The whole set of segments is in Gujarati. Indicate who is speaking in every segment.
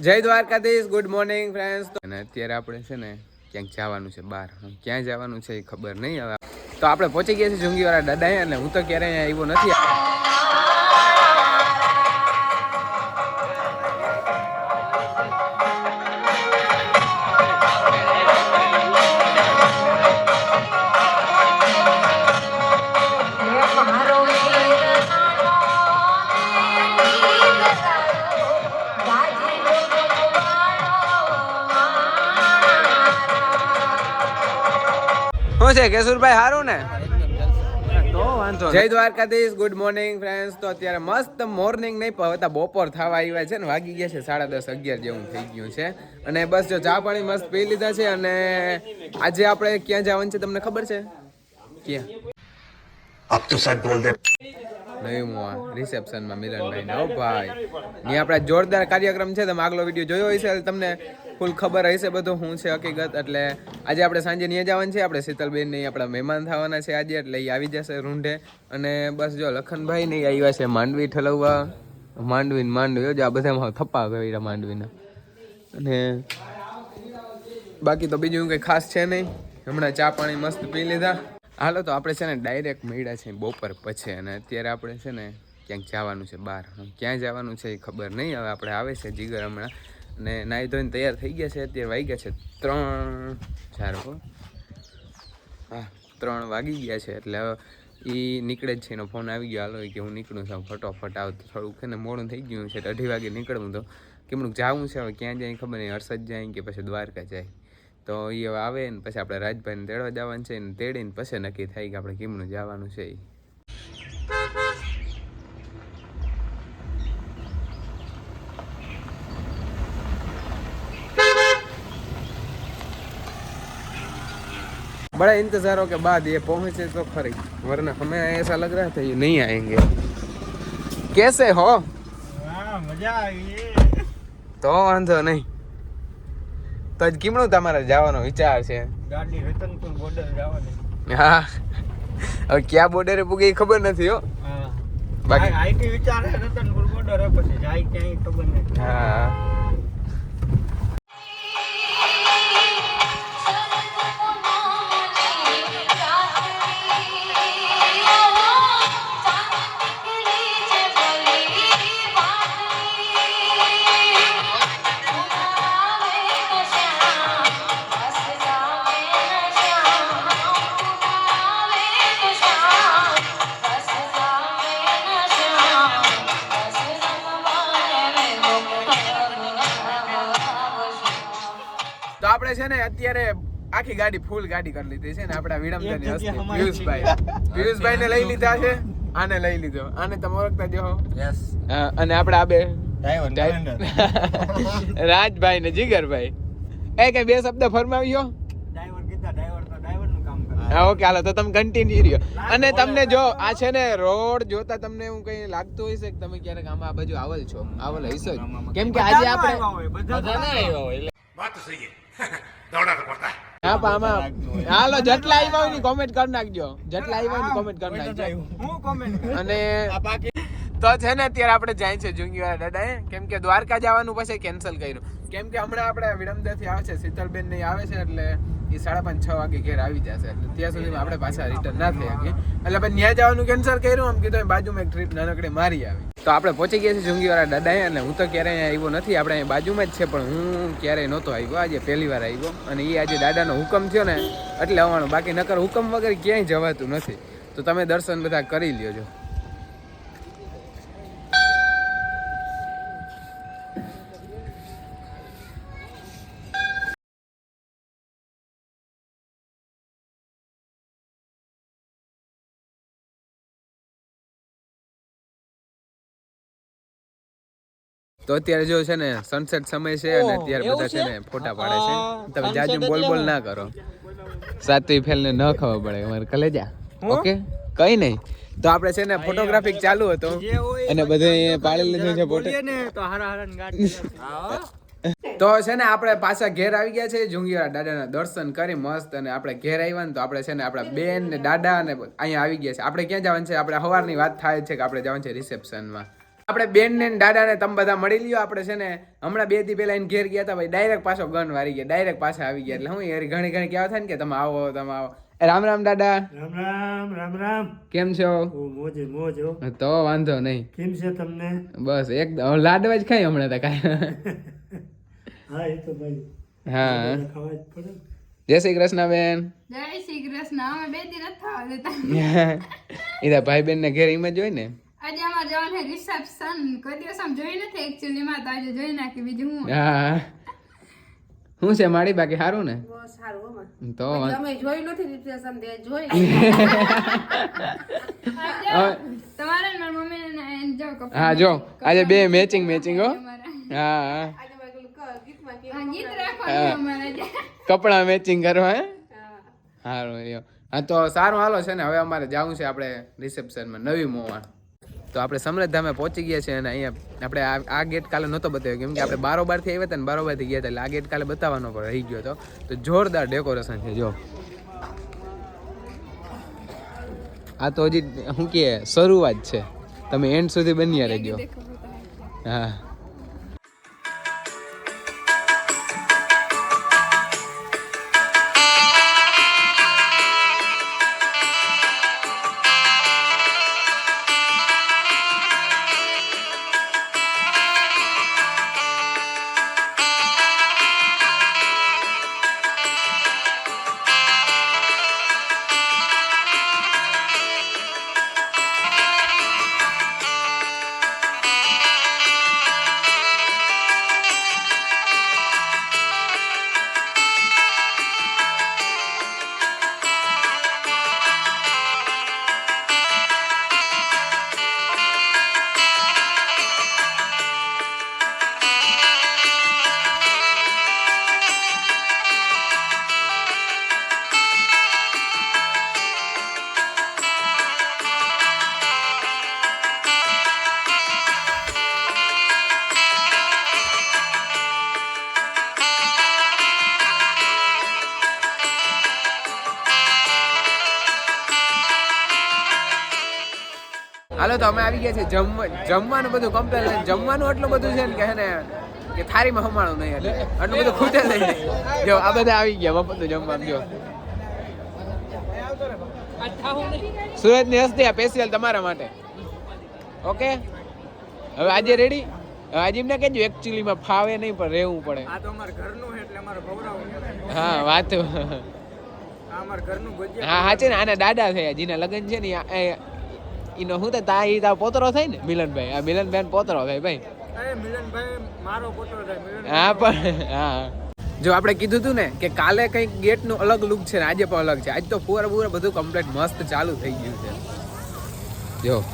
Speaker 1: જય દ્વારકાધીશ ગુડ મોર્નિંગ ફ્રેન્ડ્સ અને અત્યારે આપણે છે ને ક્યાંક જવાનું છે બહાર. ક્યાં જવાનું છે એ ખબર નહીં હવે. તો આપણે પહોંચી ગયા છીએ જુંગીવાળા દાદા અને હું તો ક્યારેય આવ્યો નથી. શું છે કેશુરભાઈ સારું ને? જય દ્વારકાધીશ ગુડ મોર્નિંગ ફ્રેન્ડ્સ તો અત્યારે મસ્ત મોર્નિંગ નહીં પણ પહોંચતા બપોર થવા આવ્યા છે ને વાગી ગયા છે સાડા દસ અગિયાર જેવું થઈ ગયું છે. અને બસ જો ચા પાણી મસ્ત પી લીધા છે અને આજે આપણે ક્યાં જવાનું છે તમને ખબર છે? ક્યાં?
Speaker 2: આપ તો સાહેબ બોલ દે दे
Speaker 1: મોવા રિસેપ્શનમાં મિલનભાઈ ને ભાઈ. ને આપણા જોરદાર કાર્યક્રમ છે. તમે આગલો વીડિયો જોયો હશે તમને ફૂલ ખબર હશે બધું શું છે હકીકત. એટલે આજે આપણે સાંજે નહીં જવાનું છે. આપણે શીતલબેન નહીં આપણા મહેમાન થવાના છે આજે. એટલે એ આવી જશે રૂંઢે. અને બસ જો લખનભાઈ નહીં આવ્યા છે માંડવી ઠલવવા. માંડવીને માંડવી. જો આ બધામાં થપ્પા કર્યા માંડવીના. અને બાકી તો બીજું કંઈ ખાસ છે નહીં. હમણાં ચા પાણી મસ્ત પી લીધા. હાલો, તો આપણે છે ને ડાયરેક્ટ મળ્યા છે બપોર પછી અને અત્યારે આપણે છે ને ક્યાંક જવાનું છે બહાર. ક્યાં જવાનું છે એ ખબર નહીં. હવે આપણે આવે છે જીગર હમણાં. અને નાહી ધોઈને તૈયાર થઈ ગયા છે. અત્યારે વાગી ગયા છે ત્રણ ચાર, હો. ત્રણ વાગી ગયા છે. એટલે હવે એ નીકળે જ છે. એનો ફોન આવી ગયો. હાલો કે હું નીકળું છું. ફટોફટ આવ. થોડુંક ને મોડું થઈ ગયું છે. અઢી વાગે નીકળવું તો. કેમનું જવું છે? હવે ક્યાં જાય ખબર નહીં. હર્ષદ જાય કે પછી દ્વારકા જાય. તો એ હવે આવે ને પછી આપણે રાજભાઈને તેડવા જવાનું છે ને તેડીને પછી નક્કી થાય કે આપણે કેમનું જવાનું છે એ बड़ा इंतजार हो के बाद ये पहुंचे तो खरी वरना हमें ऐसा लग रहा था ये नहीं आएंगे कैसे हो
Speaker 3: હા મજા આવી
Speaker 1: તો વાંધો નહીં તો જ કેમનું તમારે જવાનો વિચાર છે.
Speaker 3: ગાડી રતનપુર બોર્ડર જવાની
Speaker 1: હા. હવે ક્યાં બોર્ડરે પૂગે ખબર નથી હો. બાકી-
Speaker 3: આઈટી વિચારે રતનપુર બોર્ડર પછી જાય ક્યાંય ખબર નથી.
Speaker 1: હા. આપણે છે ને અત્યારે આખી ગાડી ફૂલ ગાડી કરી લીધી છે ને આપણા
Speaker 3: વિડમ્બરની
Speaker 1: હસ્તી. પિયુષભાઈ. પિયુષભાઈ ને લઈ લીધા છે. આને લઈ લીધો. આને તમે ઓળખતા જો
Speaker 3: યસ
Speaker 1: અને આપણે આ બે રાજભાઈ ને જીગરભાઈ. એ કે બે શબ્દ ફરમાવ્યો? ઓકે હાલો તો તમે કન્ટિન્યુ રહ્યો. અને તમને જો આ છે ને રોડ જોતા તમને હું કઈ લાગતું હોય છે કે તમે ક્યારેક આમાં આ બાજુ આવલ છો? આવલ હઈશો કેમ કે આજે આપણે
Speaker 3: બધા આવ્યો
Speaker 2: એટલે વાત સહી
Speaker 1: હા હાલો જેટલા આવ્યા ની કોમેન્ટ કરી નાખજો. જેટલા આવ્યા કોમેન્ટ કરી અને બાકી તો છે ને અત્યારે આપણે જાય છે જુંગીવાળા દાદા કેમ કે દ્વારકા જવાનું પછી કેન્સલ કર્યું. કેમ કે હમણાં આપણે વિડમદાથી આવે છે, શીતલબેન ને આવે છે એટલે એ સાડા પાંચ, છ વાગે ઘેર આવી જશે એટલે ત્યાં સુધીમાં આપણે પાછા રિટર્ન ના થઈ શકીએ. એટલે આપણે ત્યાં જવાનું કેન્સલ કર્યું, આમ કીધું બાજુમાં એક ટ્રીપ નાનકડી મારી આવી. તો આપણે પહોંચી ગયા છીએ જુંગીવાળા દાદાએ અને હું તો ક્યારેય આવ્યો નથી, આપણે અહીં બાજુમાં જ છે, પણ હું ક્યારેય નહોતો આવ્યો. આજે પહેલી વાર આવ્યો અને એ આજે દાદાનો હુકમ થયો ને, એટલે આવવાનું. બાકી નકર હુકમ વગર ક્યાંય જવાતું નથી. તો તમે દર્શન બધા કરી લ્યો છો તો અત્યારે જો છે ને સનસેટ સમય છે અને અત્યારે બધા છે? ને ફોટા પાડે છે. તમે જાજુ બોલ બોલ ના કરો. સાતવી ફેલને ન ખબર પડે અમારે કલેજા. ઓકે? કઈ નહીં. તો આપણે છે ને ફોટોગ્રાફી ચાલુ હતો. અને બધે પાડી લીધું છે ફોટો.
Speaker 3: તો
Speaker 1: છે ને આપણે પાછા ઘેર આવી ગયા છે જુંગીવાળા દાદાના દર્શન કરી મસ્ત અને આપણે ઘેર આવ્યા ને તો આપણે છે ને આપણા બેન ને દાદા અને અહીંયા આવી ગયા છે. આપણે ક્યાં જવાનું છે? આપણે સવારની વાત થાય છે કે આપણે જવાનું છે રિસેપ્શનમાં આપણે બેન ને દાદા ને તમે બધા મળી લ્યો. આપણે છે ને હમણાં બેથી પહેલા એને ઘેર ગયા હતા ભાઈ ડાયરેક્ટ પાછો ગન વારી ગયા ડાયરેક્ટ પાછા આવી ગયા. એટલે હું યાર ઘણી ઘણી કહેવા થાય ને કે તમે આવો તમે આવો. રામ રામ દાદા.
Speaker 3: રામ રામ રામ રામ.
Speaker 1: કેમ છો?
Speaker 3: મોજે મોજો.
Speaker 1: તો વાંધો નહીં.
Speaker 3: કેમ છે તમને?
Speaker 1: બસ એક લાડવા જ ખાઈ હમણાં તો કાંઈ
Speaker 3: હા એ તો ભાઈ.
Speaker 1: હા.
Speaker 3: ખાવા જ પડે.
Speaker 1: જય શ્રી કૃષ્ણ બેન
Speaker 4: જય શ્રી કૃષ્ણ અમે બે દિન થવા દેતા.
Speaker 1: એના ભાઈ બેન ને ઘેર એમ જ હોય ને.
Speaker 4: જવાનું છે રિસેપ્શન કોઈ દિવસ આમ જોઈ નથી એકચ્યુઅલી માં તો આજે જોઈ નાખી બીજું હું.
Speaker 1: હા. શું છે મારી બાકી? સારું ને?
Speaker 5: સારું
Speaker 1: તો
Speaker 5: તમે જોયું નથી રિસેપ્શન દે જોઈ.
Speaker 4: તમારે ને મારી મમ્મી ને જો
Speaker 1: હા જો. આજે બે મેચિંગ મેચિંગ હો. હા હા.
Speaker 4: ગીત રાખવાનું અમારે
Speaker 1: કપડા મેચિંગ કરવા હે?
Speaker 5: હા.
Speaker 1: સારું હા તો સારું હાલો છે ને. હવે અમારે જવું છે આપણે રિસેપ્શનમાં નવી મોવા. તો આપણે સમરધામે ધામે પહોંચી ગયા છે અને અહીંયા આપણે આ આ ગેટ કાલે નહોતો બતાવ્યો. કેમ કે આપણે બારોબારથી આવ્યા હતા ને બારોબારથી ગયા હતા એટલે આ ગેટ કાલે બતાવવાનો પણ રહી ગયો હતો. તો જોરદાર ડેકોરેશન છે જો. આ તો હજી શું કહે શરૂઆત છે. તમે એન્ડ સુધી બન્યા રહેજો. હા. હાલો તો અમે આવી ગયા છે જમવાનું બધું કમ્પેર જમવાનું એટલું બધું છે ને કે ને કે થાળીમાં હમાણું નહીં એટલે. એટલું બધું ખૂટે નહીં. જો આ બધા આવી ગયા બપોરનું જમવાનું જો સુરતની હસ્તી આ સ્પેશિયલ તમારા માટે. ઓકે? હવે આજે રેડી આજે એમને કહેજો એકચ્યુઅલી માં ફાવે નહીં પણ રહેવું પડે.
Speaker 3: આ તો અમારા ઘરનું એટલે અમારે ખવડાવવું
Speaker 1: હા વાત. હા હા છે ને આના દાદા થયા જેના લગ્ન છે ને એ- ઈનો શું થાય? તા ઈ તારો પોતરો થાય ને? મિલનભાઈ. આ મિલનભાઈ પોતરો થાય ભાઈ.
Speaker 3: મિલનભાઈ મારો પોતરો થાય
Speaker 1: હા પણ હા. જો આપણે કીધું હતું ને કે કાલે કંઈક ગેટનું અલગ લુક છે ને આજે પણ અલગ છે. આજ તો પૂરા પૂરા બધું કમ્પ્લીટ મસ્ત ચાલુ થઈ ગયું છે. જો.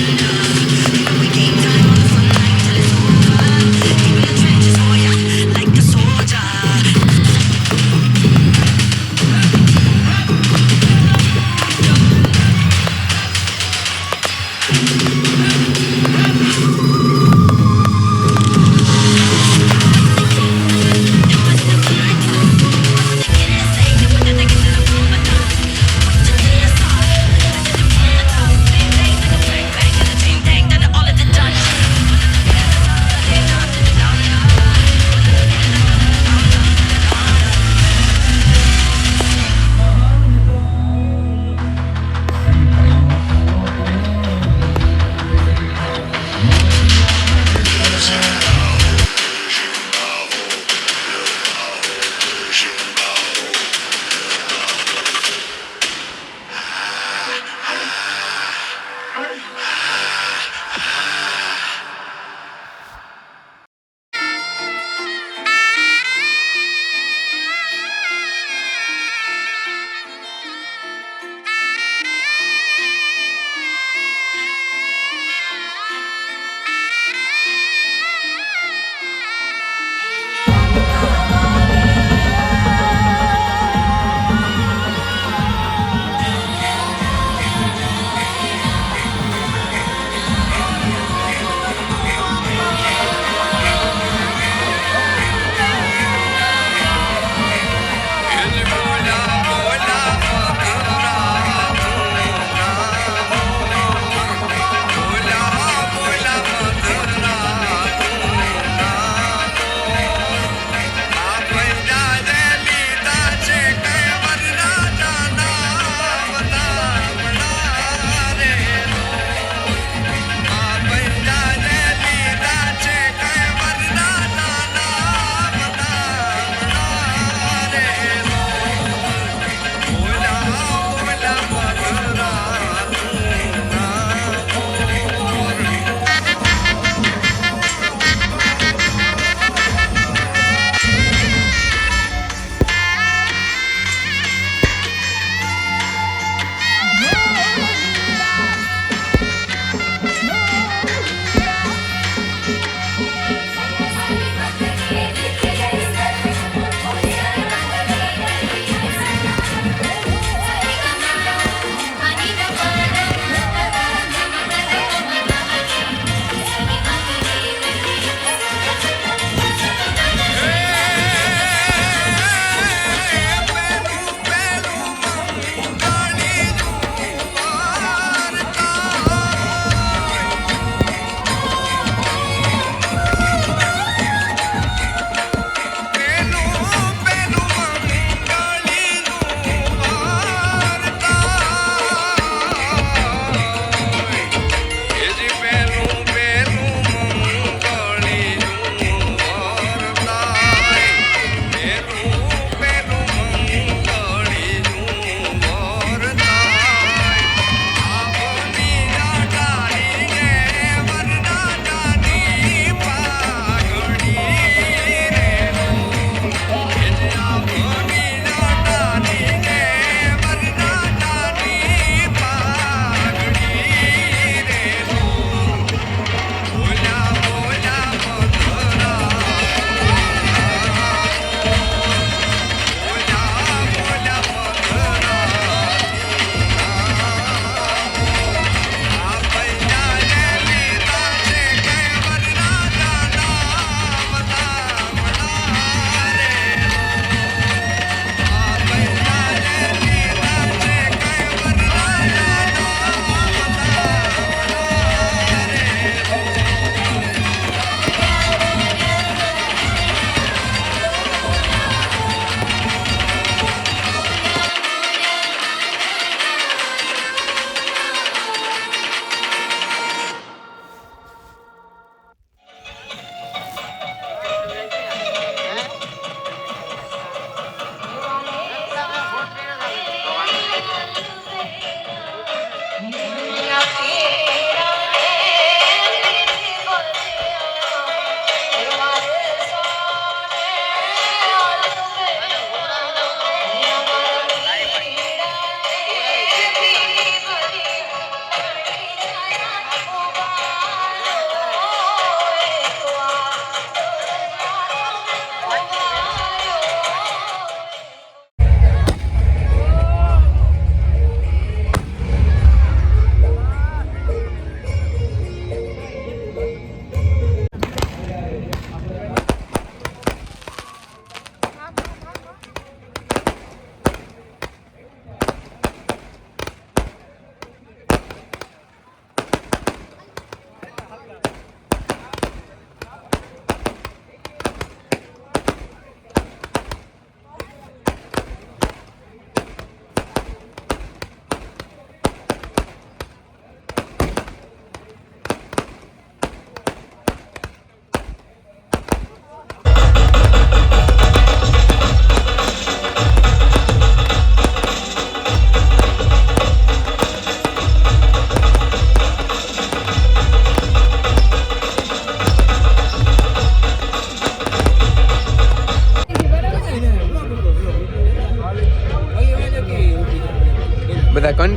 Speaker 6: Yeah.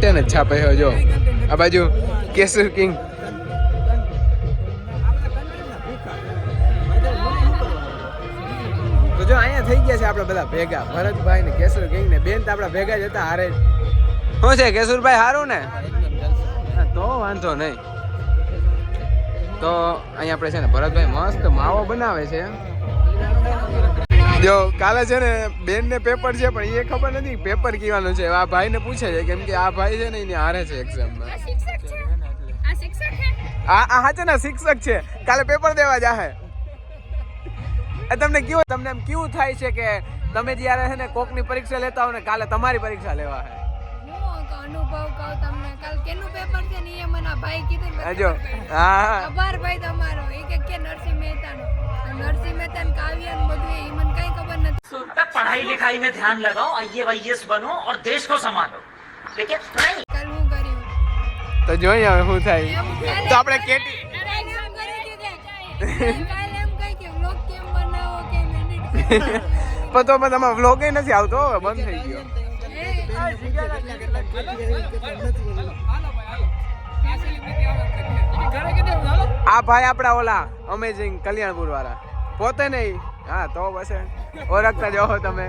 Speaker 1: કન્ટેન જ છાપે છે જો. આ બાજુ કેસર કિંગ. તો જો અહીંયા થઈ ગયા છે આપણે બધા ભેગા. ભરતભાઈ ને કેસર કિંગ ને બેન તો આપણા ભેગા જ હતા હારે શું છે કેશુરભાઈ સારું ને? તો વાંધો નહીં. તો અહીંયા આપણે છે ને ભરતભાઈ મસ્ત માવો બનાવે છે. જો કાલે છે ને બેન ને પેપર છે પણ એ ખબર નથી પેપર કીવાનું છે. આ ભાઈ ને પૂછે છે કેમ કે આ ભાઈ છે ને એને હારે છે એક્ઝામમાં.
Speaker 4: આ હા છે?
Speaker 1: ને શિક્ષક છે. કાલે પેપર દેવા જાહે. તમને કેવું તમને એમ કેવું થાય છે કે તમે જ્યારે છે ને કોકની પરીક્ષા લેતા હો ને કાલે તમારી પરીક્ષા લેવા હે.
Speaker 7: અનુભવ કહું તમને. કાલ કેનું પેપર છે ને એ મને ભાઈ કીધું
Speaker 1: જો હા.
Speaker 7: આભાર ભાઈ તમારો. એ કે કે નરસિંહ મહેતાનો. નરસિંહ મહેતા ને કાવ્ય ને બધું એ મને કઈ ખબર નથી
Speaker 8: पढ़ाई लिखाई में ध्यान लगाओ आईएएस बनो और देश को संभालो लेकिन नहीं
Speaker 7: કાલ હું કર્યું
Speaker 1: તો જોઈએ હવે શું થાય
Speaker 7: કાલે-
Speaker 1: તો આપણે કેટી
Speaker 7: કાલે એમ કરી દીધું. કાલે એમ કહી કે vlog કેમ બનાવો કેમ edit
Speaker 1: પણ તો પણ તમારો vlog ય નથી આવતો હવે બંધ થઈ ગયો આ ભાઈ આપણા ઓલા અમેઝિંગ કલ્યાણપુર વાળા. પોતે નહીં. હા, તો બસ ઓળખતા જાઓ તમે.